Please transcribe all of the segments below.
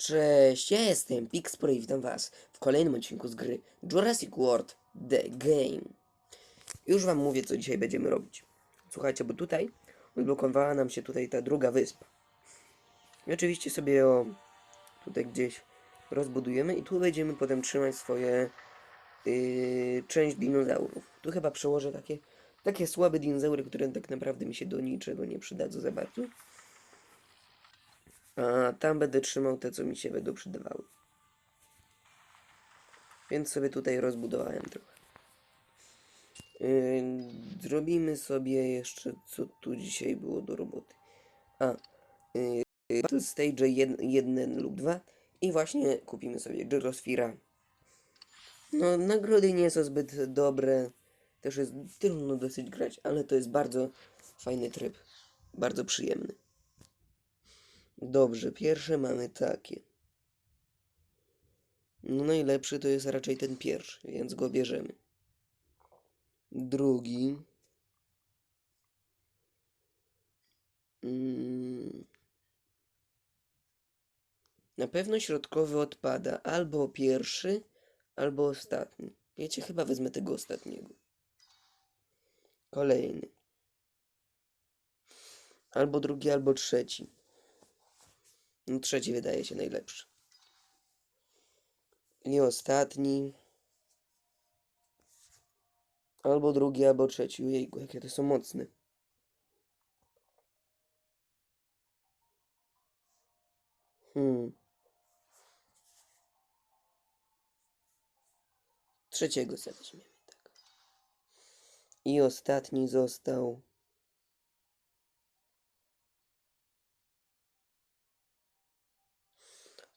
Cześć, ja jestem Pixpro i witam was w kolejnym odcinku z gry Jurassic World The Game. Już wam mówię, co dzisiaj będziemy robić. Słuchajcie, bo tutaj odblokowała nam się tutaj ta druga wyspa. I oczywiście sobie ją tutaj gdzieś rozbudujemy i tu będziemy potem trzymać swoje yy, część dinozaurów. Tu chyba przełożę takie, takie słabe dinozaury, które tak naprawdę mi się do niczego nie przydadzą za bardzo. A tam będę trzymał te, co mi się będą przydawały. Więc sobie tutaj rozbudowałem trochę. Yy, zrobimy sobie jeszcze, co tu dzisiaj było do roboty. A, yy, Battle Stage 1 lub 2 i właśnie kupimy sobie Gyrosphere. No, nagrody nie są zbyt dobre. Też jest trudno dosyć grać, ale to jest bardzo fajny tryb. Bardzo przyjemny. Dobrze, pierwsze mamy takie. No najlepszy to jest raczej ten pierwszy, więc go bierzemy. Drugi. Mm. Na pewno środkowy odpada albo pierwszy, albo ostatni. Wiecie, chyba wezmę tego ostatniego. Kolejny. Albo drugi, albo trzeci. No trzeci wydaje się najlepszy. I ostatni. Albo drugi, albo trzeci. Ojejku, jakie to są mocne. Hmm. Trzeciego sobie weźmiemy, tak. I ostatni został.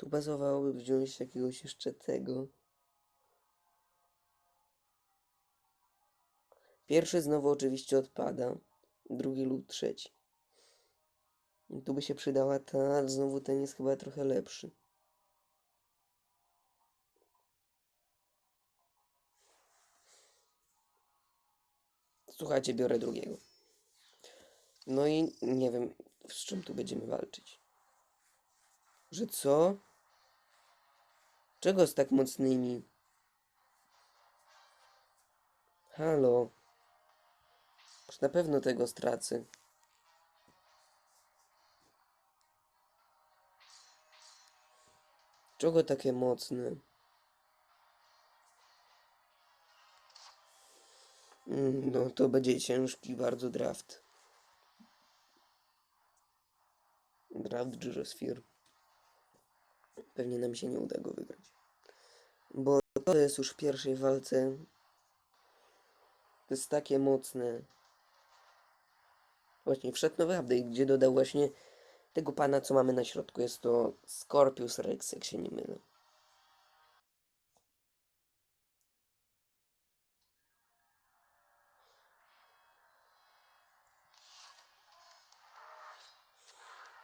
Tu bazowałoby wziąć jakiegoś jeszcze tego. Pierwszy znowu oczywiście odpada. Drugi lub trzeci. Tu by się przydała ta, ale znowu ten jest chyba trochę lepszy. Słuchajcie, biorę drugiego. No i nie wiem, z czym tu będziemy walczyć. Że co? Czego z tak mocnymi? Halo? Już na pewno tego stracę. Czego takie mocne? Mm, No to będzie ciężki bardzo draft. Draft Gyrosphere. Pewnie nam się nie uda go wygrać. Bo to jest już w pierwszej walce. To jest takie mocne. Właśnie wszedł nowy update, gdzie dodał właśnie tego pana, co mamy na środku. Jest to Scorpius Rex, jak się nie mylę.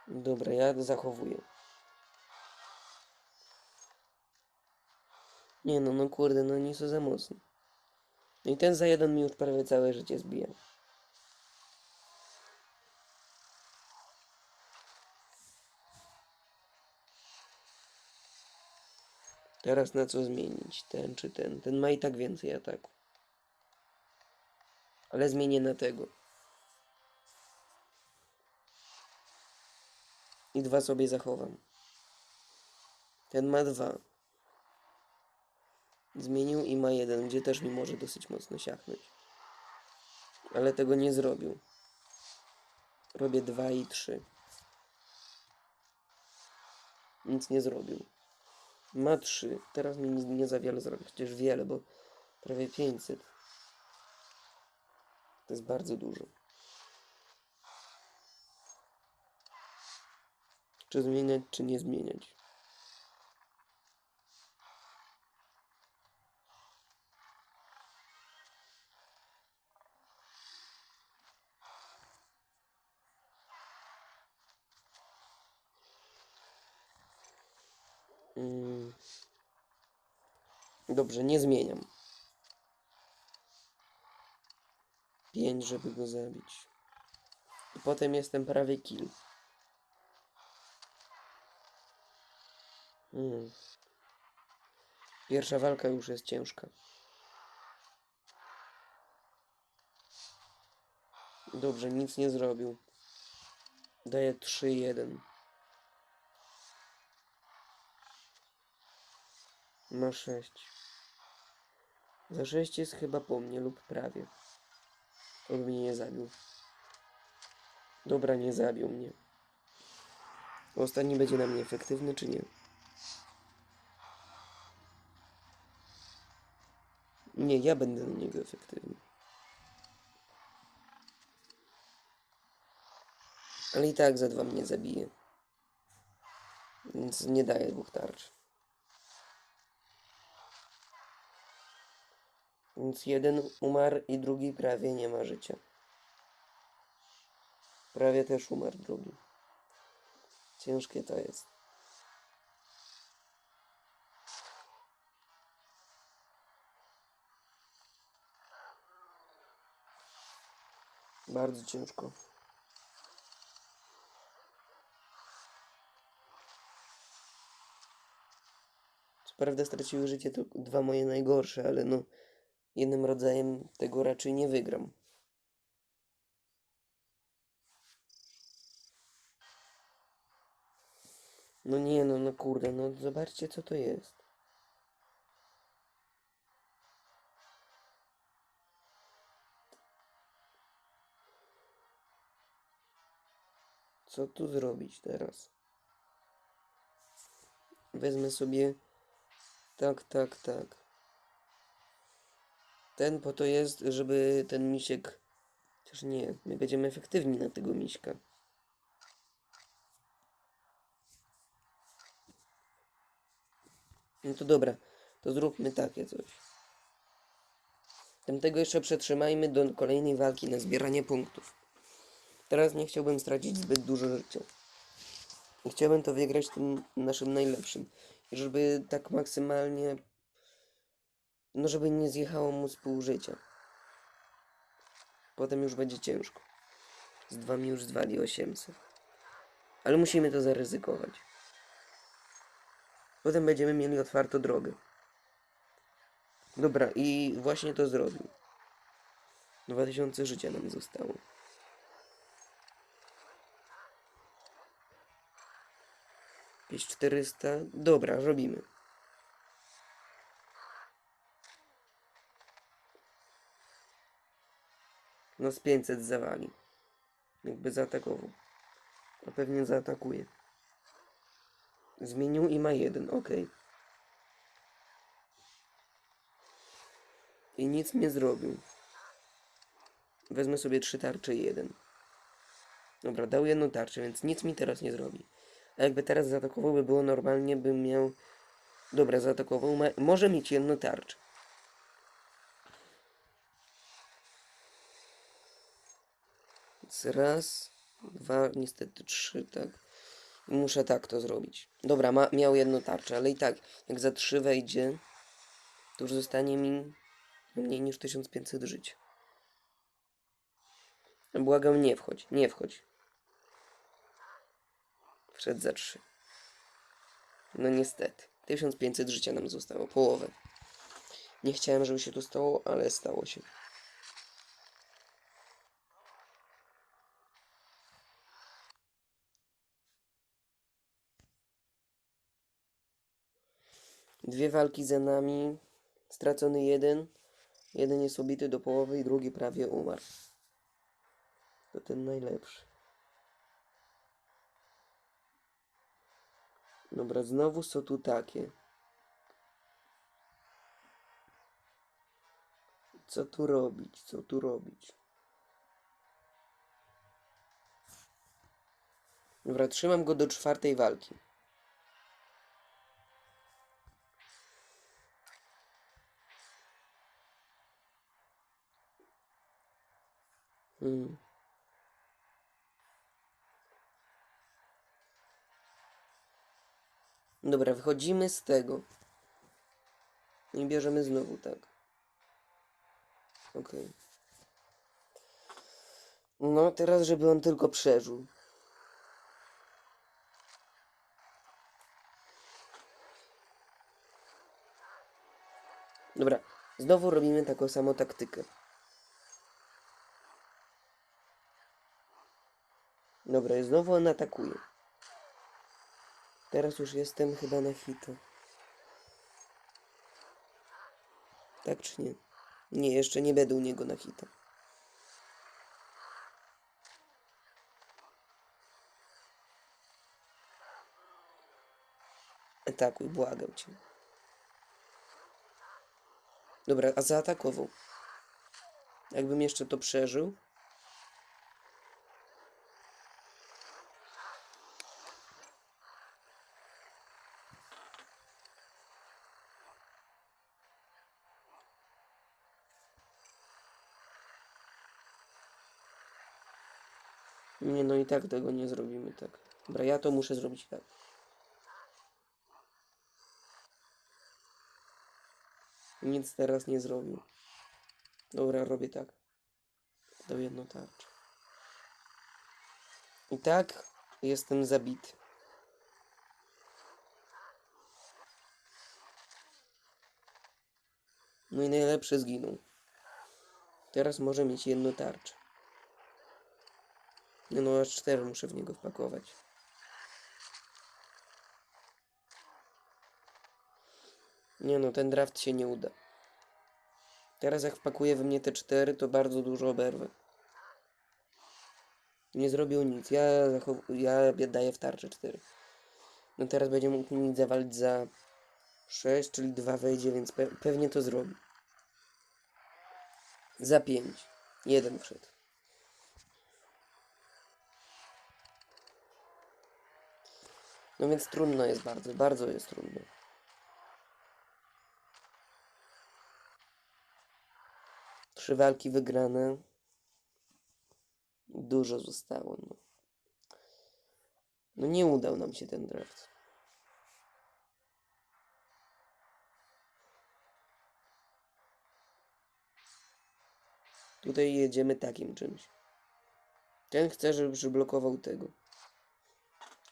Dobra, ja zachowuję. Nie no, no kurde, no nie są za mocno. No i ten za jeden mi już prawie całe życie zbija. Teraz na co zmienić? Ten czy ten? Ten ma i tak więcej ataku. Ale zmienię na tego. I dwa sobie zachowam. Ten ma dwa. Zmienił i ma jeden, gdzie też mi może dosyć mocno siachnąć. Ale tego nie zrobił. Robię dwa i trzy. Nic nie zrobił. Ma trzy. Teraz mi nie, za wiele zrobi, chociaż wiele, bo prawie 500. To jest bardzo dużo. Czy zmieniać, czy nie zmieniać? Dobrze, nie zmieniam. 5, żeby go zabić. I potem jestem prawie kill. Mm. Pierwsza walka już jest ciężka. Dobrze, nic nie zrobił. Daje 3-1. Ma 6. Za 6 jest chyba po mnie lub prawie. On mnie nie zabił. Dobra, nie zabił mnie. Ostatni będzie na mnie efektywny, czy nie? Nie, ja będę na niego efektywny. Ale i tak za dwa mnie zabije. Więc nie daję dwóch tarcz. Więc jeden umarł i drugi prawie nie ma życia. Prawie też umarł drugi. Ciężkie to jest. Bardzo ciężko. Co prawda straciły życie tylko dwa moje najgorsze, ale no jednym rodzajem tego raczej nie wygram. No nie no, no kurde, no zobaczcie co to jest. Co tu zrobić teraz? Wezmę sobie tak, tak, tak. Ten po to jest, żeby ten misiek... Chociaż nie, my będziemy efektywni na tego miśka. No to dobra, to zróbmy takie coś. Tamtego jeszcze przetrzymajmy do kolejnej walki na zbieranie punktów. Teraz nie chciałbym stracić zbyt dużo życia. Chciałbym to wygrać tym naszym najlepszym. Żeby tak maksymalnie... No żeby nie zjechało mu z pół życia. Potem już będzie ciężko. Z dwa mi już zwali 800. Ale musimy to zaryzykować. Potem będziemy mieli otwartą drogę. Dobra, i właśnie to zrobił. 2000 życia nam zostało. Jakieś 400. Dobra, robimy. No z 500 zawali. Jakby zaatakował. A pewnie zaatakuje. Zmienił i ma jeden, ok. I nic nie zrobił. Wezmę sobie trzy tarcze i jeden. Dobra, dał jedną tarczę, więc nic mi teraz nie zrobi. A jakby teraz zaatakował, by było normalnie, bym miał... Dobra, zaatakował, ma... może mieć jedną tarczę. Raz, dwa, niestety trzy, tak. Muszę tak to zrobić. Dobra, ma, miał jedną tarczę, ale i tak, jak za trzy wejdzie, to już zostanie mi mniej niż 1500 życia. Błagam, nie wchodź, nie wchodź. Wszedł za trzy. No niestety. 1500 życia nam zostało, połowę. Nie chciałem, żeby się to stało, ale stało się. Dwie walki za nami. Stracony jeden. Jeden jest ubity do połowy i drugi prawie umarł. To ten najlepszy. Dobra, znowu są tu takie. Co tu robić? Co tu robić? Dobra, trzymam go do czwartej walki. Mm. Dobra, wychodzimy z tego. I bierzemy znowu tak. Okej. Okay. No, teraz, żeby on tylko przeżył. Dobra, znowu robimy taką samą taktykę. Dobra, znowu on atakuje. Teraz już jestem chyba na hita. Tak czy nie? Nie, jeszcze nie będę u niego na hita. Atakuj, błagam cię. Dobra, a zaatakował. Jakbym jeszcze to przeżył. Nie, no i tak tego nie zrobimy tak. Dobra, ja to muszę zrobić tak. Nic teraz nie zrobił. Dobra, robię tak. Dał jedną tarczę. I tak jestem zabity. No i najlepszy zginął. Teraz może mieć jedną tarczę. Nie no, aż cztery muszę w niego wpakować. Nie no, ten draft się nie uda. Teraz jak wpakuję we mnie te cztery, to bardzo dużo oberwę. Nie zrobił nic. Ja, ja daję w tarczę 4. No teraz będzie mógł mi zawalić za 6, czyli 2 wejdzie, więc pe- pewnie to zrobi. Za 5. Jeden wszedł. No więc trudno jest bardzo, bardzo jest trudno. Trzy walki wygrane. Dużo zostało. No. no nie udał nam się ten draft. Tutaj jedziemy takim czymś. Ten chce, żeby przyblokował tego.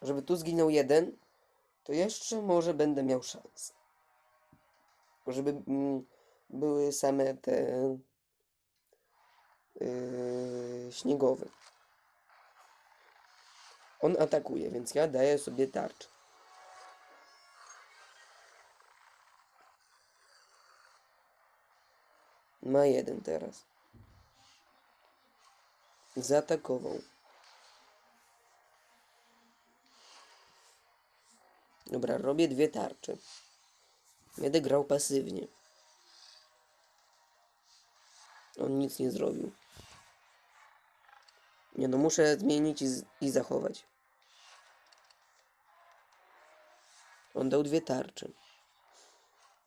Żeby tu zginął jeden, to jeszcze może będę miał szansę. Żeby mm, były same te yy, śniegowe. On atakuje, więc ja daję sobie tarczę. Ma jeden teraz. Zaatakował. Dobra, robię dwie tarcze. Będę grał pasywnie. On nic nie zrobił. Nie no, muszę zmienić i, i zachować. On dał dwie tarcze.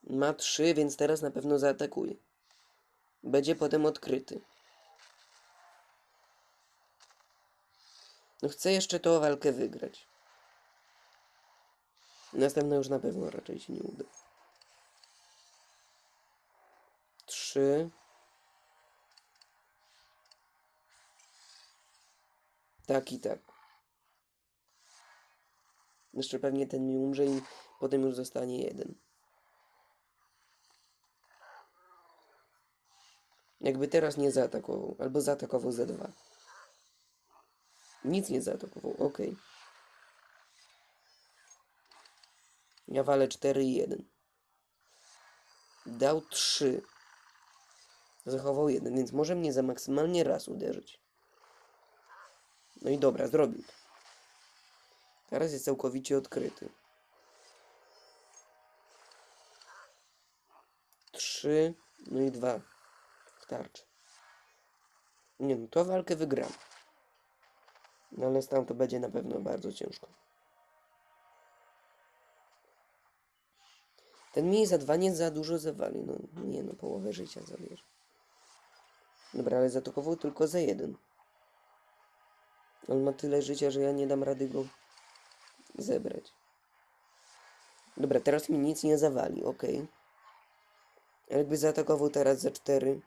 Ma trzy, więc teraz na pewno zaatakuje. Będzie potem odkryty. No chcę jeszcze tą walkę wygrać. Następna już na pewno raczej się nie uda. Trzy. Tak i tak. Jeszcze pewnie ten mi umrze i potem już zostanie jeden. Jakby teraz nie zaatakował, albo zaatakował za dwa. Nic nie zaatakował, okej. Ja walę 4 i 1. Dał 3. Zachował 1, więc może mnie za maksymalnie raz uderzyć. No i dobra, zrobił. Teraz jest całkowicie odkryty. 3, no i 2 w tarczy. Nie no, to walkę wygram. No ale tam to będzie na pewno bardzo ciężko. Ten mi za dwa nie za dużo zawali. No nie no, połowę życia zabierze. Dobra, ale zaatakował tylko za jeden. On ma tyle życia, że ja nie dam rady go zebrać. Dobra, teraz mi nic nie zawali, ok. Jakby zaatakował teraz za cztery.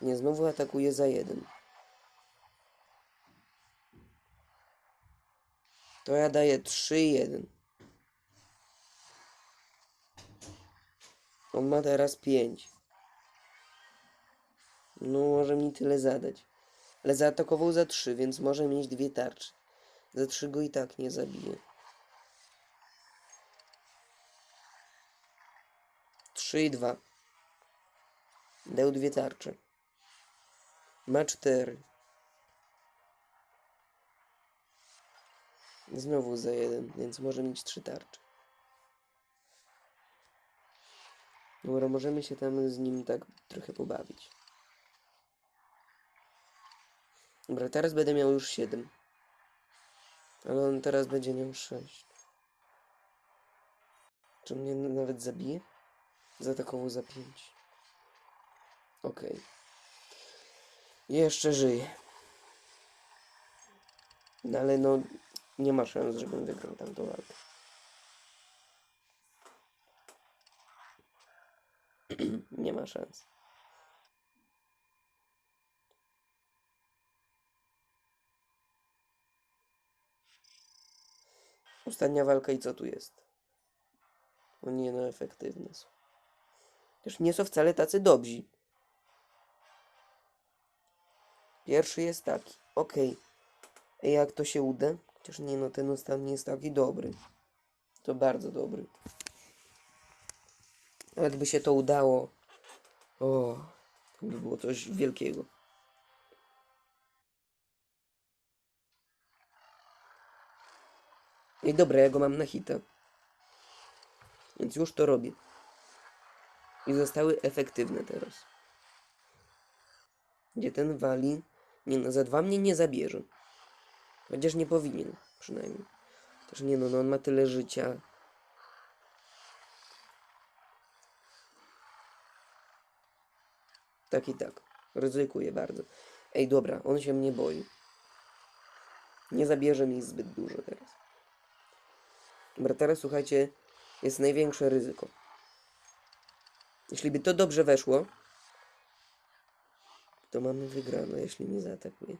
Nie, znowu atakuje za jeden. To ja daję 3 i 1. On ma teraz 5. No, może mi tyle zadać. Ale zaatakował za 3, więc może mieć dwie tarcze. Za 3 go i tak nie zabije. 3 i 2. Dał dwie tarcze. Ma 4. Znowu za jeden, więc może mieć trzy tarcze. Dobra, możemy się tam z nim tak trochę pobawić. Dobra, teraz będę miał już 7. Ale on teraz będzie miał 6. Czy mnie nawet zabije? Zaatakował za 5. Okej. Jeszcze żyje. No ale no, nie ma szans, żebym wygrał tamtą walkę. nie ma szans. Ostatnia walka i co tu jest? O nie, no efektywne są. Też nie są wcale tacy dobrzy. Pierwszy jest taki. Okej. Ej, Jak to się uda? Chociaż nie, no ten ostatni jest taki dobry. To bardzo dobry. A Jakby się to udało. O, to by było coś wielkiego. Ej, dobra, ja go mam na hita. Więc już to robię. I zostały efektywne teraz. Gdzie ten wali? Nie no, za dwa mnie nie zabierze. Chociaż nie powinien, przynajmniej. Też nie no, no on ma tyle życia. Tak i tak. Ryzykuję bardzo. Ej, dobra, on się mnie boi. Nie zabierze mi zbyt dużo teraz. Dobra, teraz słuchajcie, jest największe ryzyko. Jeśli by to dobrze weszło, to mamy wygrane, jeśli nie zaatakuje.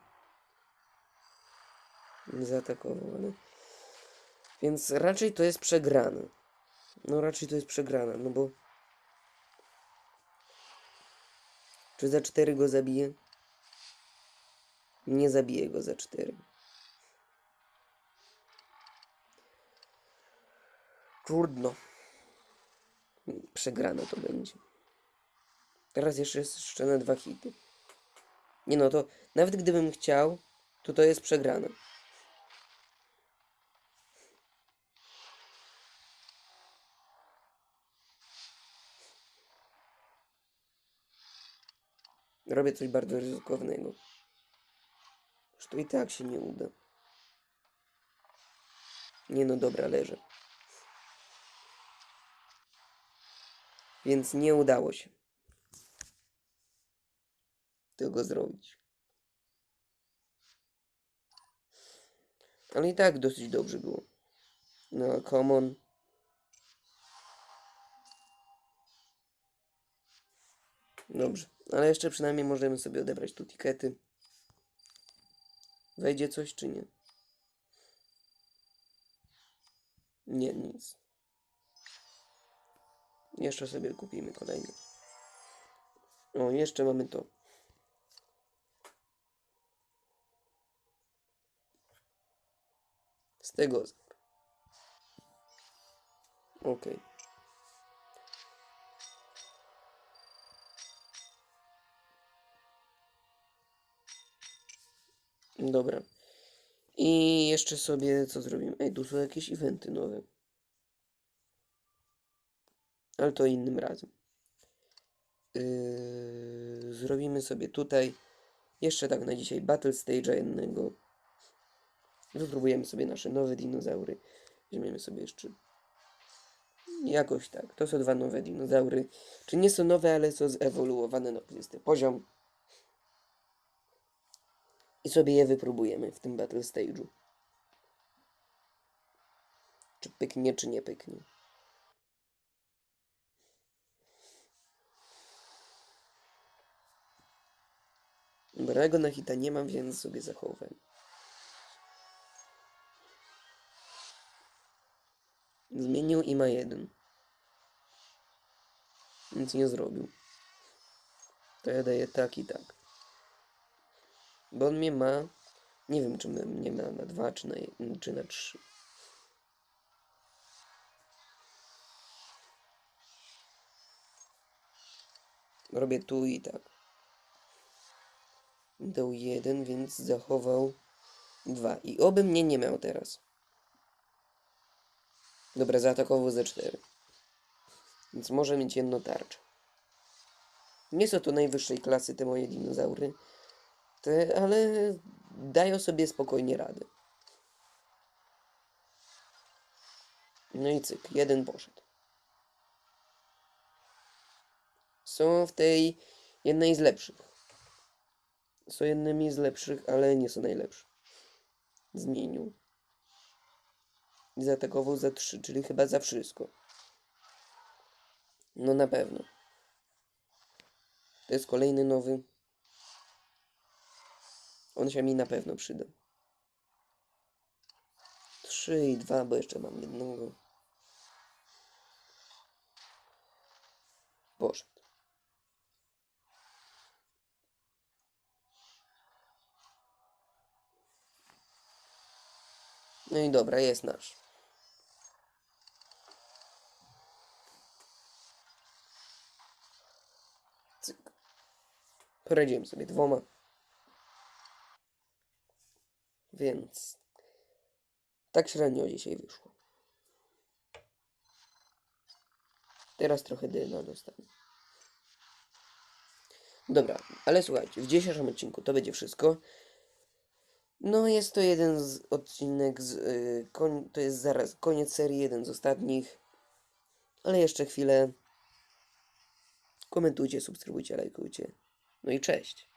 Nie zaatakował, ale... Więc raczej to jest przegrane. No raczej to jest przegrane, no bo... Czy za 4 go zabije? Nie zabije go za 4. Trudno. Przegrane to będzie. Teraz jeszcze jest jeszcze na dwa hity. Nie no, to nawet gdybym chciał, to to jest przegrane. Robię coś bardzo ryzykownego. Że to i tak się nie uda. Nie no, dobra, leżę. Więc nie udało się tego zrobić. Ale i tak dosyć dobrze było. No, common. Dobrze, ale jeszcze przynajmniej możemy sobie odebrać tu tikety. Wejdzie coś czy nie? Nie, nic. Jeszcze sobie kupimy kolejny. O, jeszcze mamy to. Z tego. Okej. Dobra. I jeszcze sobie co zrobimy? Ej, tu są jakieś eventy nowe. Ale to innym razem. Yy, zrobimy sobie tutaj jeszcze tak na dzisiaj Battle Stage'a jednego. Wypróbujemy sobie nasze nowe dinozaury. Weźmiemy sobie jeszcze jakoś tak. To są dwa nowe dinozaury. Czy nie są nowe, ale są zewoluowane na 20 poziom. I sobie je wypróbujemy w tym Battle Stage'u. Czy pyknie, czy nie pyknie. Dobrego na hita nie mam, więc sobie zachowam. Zmienił i ma jeden. Nic nie zrobił. To ja daję tak i tak. Bo on mnie ma... Nie wiem, czy mnie ma na dwa, czy na, czy na trzy. Robię tu i tak. Dał jeden, więc zachował dwa. I oby mnie nie miał teraz. Dobra, zaatakował ze cztery. Więc może mieć jedno tarczę. Nie są to najwyższej klasy te moje dinozaury. Ale dają sobie spokojnie radę. No i cyk, jeden poszedł. Są w tej jednej z lepszych. Są jednymi z lepszych, ale nie są najlepsze. Zmienił. I zaatakował za trzy, czyli chyba za wszystko. No na pewno. To jest kolejny nowy. On się mi na pewno przyda. Trzy i dwa, bo jeszcze mam jednego. Poszedł. No i dobra, jest nasz. Cyk. Poradziłem sobie dwoma. Więc tak średnio dzisiaj wyszło. Teraz trochę dyna dostanę. Dobra, ale słuchajcie, w dzisiejszym odcinku to będzie wszystko. No, jest to jeden z odcinek z. y, koń, to jest zaraz koniec serii, jeden z ostatnich. Ale jeszcze chwilę. Komentujcie, subskrybujcie, lajkujcie. No i cześć.